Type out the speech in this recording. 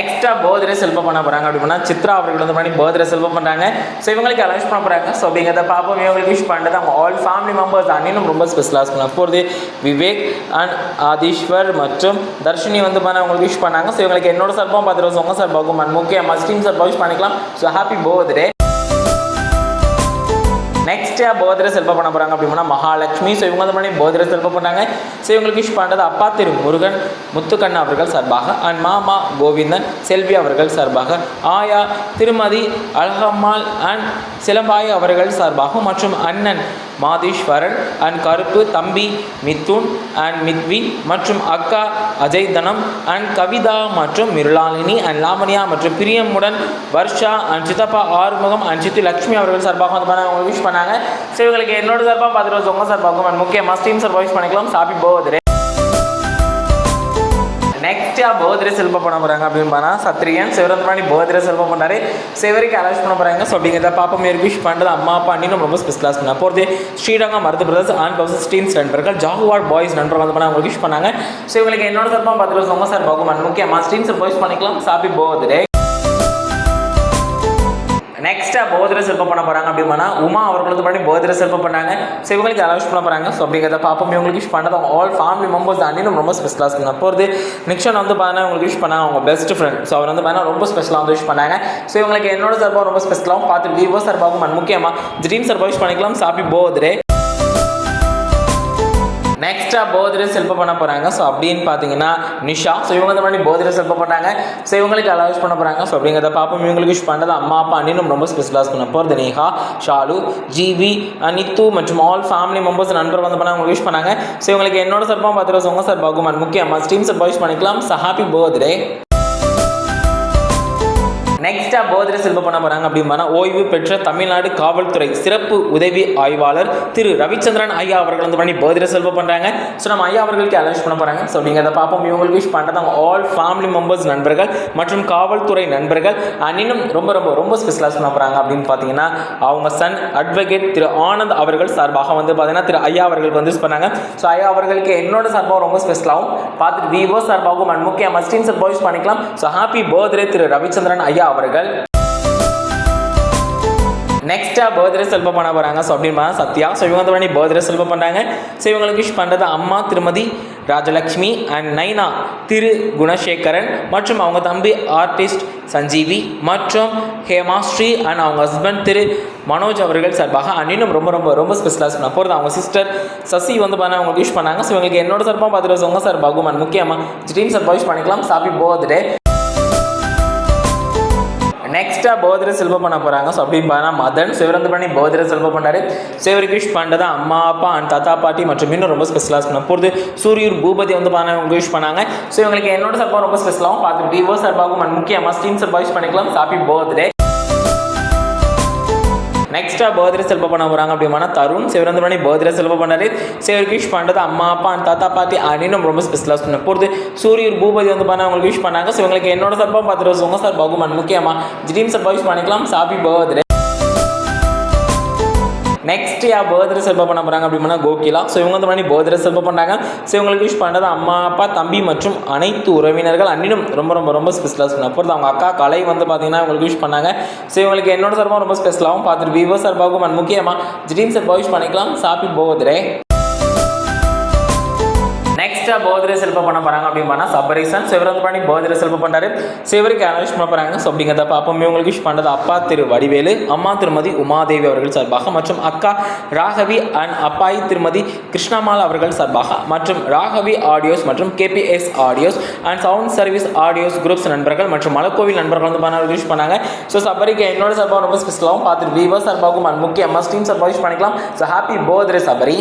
Extra birthday செல்பம் பண்ண போகிறாங்க அப்படின்னா சித்ரா அவர்கள் வந்து பண்ணி பர்த்டே செல்பம் பண்ணுறாங்க ஸோ இவங்களுக்கு அலௌன்ஸ் பண்ண போகிறாங்க ஸோ அப்படிங்கிறத பார்ப்போம் இவங்களுக்கு விஷ் பண்ணுறது அவங்க ஆல் ஃபேமிலி மெம்பர்ஸ் அன்னையும் ரொம்ப ஸ்பெஷலாக பண்ணலாம் போகிறது விவேக் அண்ட் ஆதீஸ்வர் மற்றும் தர்ஷினி வந்து பண்ண அவங்களுக்கு விஷ் பண்ணாங்க. ஸோ இவங்களுக்கு என்னோட சார்பாகவும் பார்த்துருவோம் உங்கள் சார்பாகவும் அண்ட் முக்கிய ஸ்டீம் சார்பாக விஷ் பண்ணிக்கலாம். ஸோ ஹாப்பி பர்த்டே நெக்ஸ்ட்டாக போதிர செல்பம் பண்ண போகிறாங்க அப்படின்னா மகாலட்சுமி. ஸோ இவங்க மாதிரி போதிர செல்பம் செல்ப பண்ணாங்க. ஸோ இவங்களுக்கு விஷ் பண்ணுறது அப்பா திரு முருகன் முத்துக்கண்ணா அவர்கள் சார்பாக அண்ட் மாமா கோவிந்தன் செல்வி அவர்கள் சார்பாக ஆயா திருமதி அழகம்மாள் அண்ட் சிலம்பாய் அவர்கள் சார்பாகவும் மற்றும் அண்ணன் மாதீஸ்வரன் அண்ட் கருப்பு தம்பி மித்துன் அண்ட் மித்வி மற்றும் அக்கா அஜய்தனம் அண்ட் கவிதா மற்றும் மிருளாலினி அண்ட் லாவண்யா மற்றும் பிரியமுடன் வர்ஷா அண்ட் சித்தப்பா ஆறுமுகம் அண்ட் சித்தி லக்ஷ்மி அவர்கள் சார்பாக வந்து பண்ணாங்க. அவங்க விஷ் பண்ணாங்க. ஸோ இவங்களுக்கு என்னோட சார்பாக பார்த்துட்டு உங்க சார்பாகவும் அண்ட் முக்கியமாக ஸ்டீம் சார்பாக விஷ் பண்ணிக்கலாம். சாப்பி பர்த்டே நெக்ஸ்ட்டாக பர்த்டே செல்ப பண்ண போகிறாங்க அப்படின்னு பார்த்தா சத்ரியன் சிவரத்மானி பர்த்டே செல்ப பண்ணாரு சிவரிக்கு அரேஞ்ச் பண்ண போகிறாங்க ஸோ அப்படிங்கிறத பாப்பா மேரி விஷ் பண்ணுறது அம்மா அப்பா அண்ணினும் ரொம்ப ஸ்பெஷலாக பண்ண போகிறது ஸ்ரீரங்கம் மருது பிரதர்ஸ் அண்ட் கவுசஸ் டீம்ஸ் நண்பர்கள் ஜாகுவார் பாய்ஸ் நண்பர் வந்து பண்ண அவங்களுக்கு விஷ் பண்ணாங்க. ஸோ இவங்களுக்கு என்னோட சார்பாக பார்த்துட்டு உங்கள் சார் பகுமான் முக்கியமாக ஸ்டீம்ஸ் பாய்ஸ் பண்ணிக்கலாம். சாப்பி பர்த்டே நெக்ஸ்ட்டாக போதிர சிற்பம் பண்ண போகிறாங்க அப்படின்னா உமா அவர்கள் வந்து பண்ணி பர்த்டே செல்ப பண்ணாங்க. ஸோ இவங்களுக்கு அலவுஸ் பண்ண போகிறாங்க ஸோ அப்படிங்கிறத பார்ப்போம். இவங்களுக்கு விஷ் பண்ணது அவங்க ஆல் ஃபேமிலி மெம்பர்ஸ் அண்ணனும் ரொம்ப ஸ்பெஷலாக பண்ண போகிறது நிக்ஷன் வந்து பார்த்தீங்கன்னா உங்களுக்கு விஷ் பண்ணாங்க. அவங்க பெஸ்ட் ஃப்ரெண்ட் ஸோ அவர் வந்து பார்த்தீங்கன்னா ரொம்ப ஸ்பெஷலாக வந்து விஷ் பண்ணாங்க. ஸோ இவங்களுக்கு என்னோட சார்பாக ரொம்ப ஸ்பெஷலாகவும் பார்த்து விவோ சார்பாகவும் முக்கியமாக ட்ரீம் சார்பாக விஷ் பண்ணிக்கலாம். சாப்பி பர்த்டே நெக்ஸ்ட்டாக பர்த்டே செல்ப பண்ண போகிறாங்க ஸோ அப்படின்னு பார்த்தீங்கன்னா நிஷா. ஸோ இவங்க இந்த மாதிரி பர்த்டே செல்ப பண்ணாங்க. ஸோ இவங்களுக்கு அலவுஸ் பண்ண போகிறாங்க ஸோ அப்படிங்கிறத பார்ப்போம். இவங்களுக்கு விஷ் பண்ணுறது அம்மா அப்பா அண்ணினும் ரொம்ப ஸ்பெஷலாக பண்ண போகிறது நேஹா ஷாலு ஜிவி நித்து மற்றும் ஆல் ஃபேமிலி மெம்பர்ஸ் நண்பர் வந்து பண்ணால் அவங்களுக்கு விஷ் பண்ணாங்க. ஸோ இவங்களுக்கு என்னோட சார்பாக பார்த்துட்டு உங்க சார் பாகுமான் முக்கியமாக ஸ்டீம் சார் விஷ் பண்ணிக்கலாம். ஸோ ஹாப்பி பர்த்டே நெக்ஸ்ட்டாக போதிர செல்வ பண்ண போகிறாங்க அப்படின்னா ஓய்வு பெற்ற தமிழ்நாடு காவல்துறை சிறப்பு உதவி ஆய்வாளர் திரு ரவிச்சந்திரன் ஐயா அவர்கள் வந்து பண்ணி போதிர செல்வ பண்ணுறாங்க ஸோ நம்ம ஐயா அவர்களுக்கு அலௌன்ஸ் பண்ண போகிறாங்க ஸோ நீங்கள் அதை பார்ப்போம். இவங்களுக்கு விஷ் பண்ணுறது அவங்க ஆல் ஃபேமிலி மெம்பர்ஸ் நண்பர்கள் மற்றும் காவல்துறை நண்பர்கள் and இன்னும் ரொம்ப ரொம்ப ரொம்ப ஸ்பெஷலாக பண்ண போகிறாங்க அப்படின்னு பார்த்தீங்கன்னா அவங்க சன் அட்வொகேட் திரு ஆனந்த் அவர்கள் சார்பாக வந்து பார்த்தீங்கன்னா திரு ஐயா அவர்களுக்கு வந்து பண்ணாங்க. ஸோ ஐயா அவர்களுக்கு என்னோட சார்பாக ரொம்ப ஸ்பெஷலாகவும் பார்த்துட்டு விவோ சார்பாகவும் அண்ட் முக்கிய மஸ்டின் சார் பண்ணிக்கலாம். ஸோ ஹாப்பி பர்த்டே திரு ரவிச்சந்திரன் ஐயா அவர்கள். நெக்ஸ்ட்டாக பர்த்டே செல்ப பண்ண போகிறாங்க ஸோ அப்படின்னு சத்யா. ஸோ இவங்க வந்து பண்ணி பர்த்டே செல்ப பண்ணுறாங்க ஸோ இவங்களுக்கு விஷ் பண்ணுறது அம்மா திருமதி ராஜலக்ஷ்மி அண்ட் நைனா திரு குணசேகரன் மற்றும் அவங்க தம்பி ஆர்டிஸ்ட் சஞ்சீவி மற்றும் ஹேமாஸ்ரீ அண்ட் அவங்க ஹஸ்பண்ட் திரு மனோஜ் அவர்கள் சார்பாக அண்ணினும் ரொம்ப ரொம்ப ரொம்ப ஸ்பெஷலாக பண்ண போகிறது அவங்க சிஸ்டர் சசி வந்து பண்ண அவங்களுக்கு விஷ் பண்ணாங்க. ஸோ இவங்களுக்கு என்னோட சார்பாக பார்த்துட்டு உங்க சார்பாகும் அண்ட் முக்கியமாக ட்ரீம் சார்பாக விஷ் பண்ணிக்கலாம். சாப்பி பர்த்டே நெக்ஸ்ட்டாக பர்த்டே செல்வம் பண்ண போகிறாங்க ஸோ அப்படின்னு பார்த்தா மதன் சிவரந்த பண்ணி பர்த்டே செல்வம் பண்ணாரு சிவருக்கு விஷ் தான் அம்மா அப்பா அண்ட் தாத்தா பாட்டி மற்றும் இன்னும் ரொம்ப ஸ்பெஷலாக பண்ண போகிறது சூரியூர் பூபதி வந்து பார்த்தா இவங்க யூஸ் பண்ணாங்க. ஸோ இவங்களுக்கு என்னோட சார்பாக ரொம்ப ஸ்பெஷலாகவும் பார்த்து விவோ சார்பாகவும் அண்ட் முக்கியமாக ஸ்டீம் சார்பாக பண்ணிக்கலாம். ஹாப்பி பர்த்டே நெக்ஸ்ட்டாக பர்த்டே செல்ப பண்ண போகிறாங்க அப்படின்னா தருண் சிவரந்து பண்ணி பர்த்டே செல்ப பண்ணாரு. சிவருக்கு விஷ் பண்ணுறது அம்மா அப்பா அண்ட் தாத்தா பாட்டி அணினும் ரொம்ப ஸ்பெஷலாக சொன்னேன் போகிறது சூரியர் பூபதி வந்து பண்ண அவங்களுக்கு விஷ் பண்ணாங்க. ஸோ இவங்களுக்கு என்னோட சார்பாக பார்த்துட்டு சொல்லுங்க. சார் பகுமான் முக்கியமாக ட்ரீம் சார்பாக விஷ் பண்ணிக்கலாம். சாப்பி பர்த்டே நெக்ஸ்ட் யா பர்த்டே செல்ப பண்ண போகிறாங்க அப்படின்னா கோகிலா. ஸோ இவங்க வந்து பண்ணி பர்த்டே செல்ப பண்ணாங்க? ஸோ இவங்களுக்கு விஷ் பண்ணுறது அம்மா அப்பா தம்பி மற்றும் அனைத்து உறவினர்கள் அன்னினும் ரொம்ப ரொம்ப ரொம்ப ஸ்பெஷலாக சொன்ன அப்புறம் அவங்க அக்கா கலை வந்து பார்த்தீங்கன்னா இவங்களுக்கு விஷ் பண்ணாங்க. ஸோ இவங்களுக்கு என்னோட சார்பாக ரொம்ப ஸ்பெஷலாகவும் பார்த்துட்டு விவோ சார்பாகவும் முக்கியமாக ட்ரீம் சார்பாக விஷ் பண்ணிக்கலாம். ஹாப்பி போகுதுரே நெக்ஸ்ட்டாக போதிரை செல்ப பண்ண போகிறாங்க அப்படின்னு பண்ணால் சபரீசன் சிவரந்து பண்ணி போதிரை செல்ப பண்ணுறாரு சிவருக்கு அனலிஸ்ட் பண்ண போகிறாங்க ஸோ அப்படிங்கிறத பார்ப்போம். இவங்களுக்கு விஷ் பண்ணுறது அப்பா திரு வடிவேலு அம்மா திருமதி உமாதேவி அவர்கள் சார்பாக மற்றும் அக்கா ராகவி அண்ட் அப்பாய் திருமதி கிருஷ்ணமால் அவர்கள் சார்பாக மற்றும் ராகவி ஆடியோஸ் மற்றும் KPS audios and sound service audios groups நண்பர்கள் மற்றும் மலக்கோவில் நண்பர்கள் வந்து பண்ண விஷ் பண்ணாங்க. ஸோ சபரிக்கு என்னோட சார்பாக ரொம்ப ஸ்பெஷலாகவும் பார்த்துட்டு விவோ சார்பாகவும் and முக்கியமாக ஸ்டீம் சார்பாக விஷ் பண்ணிக்கலாம். So happy birthday Sabari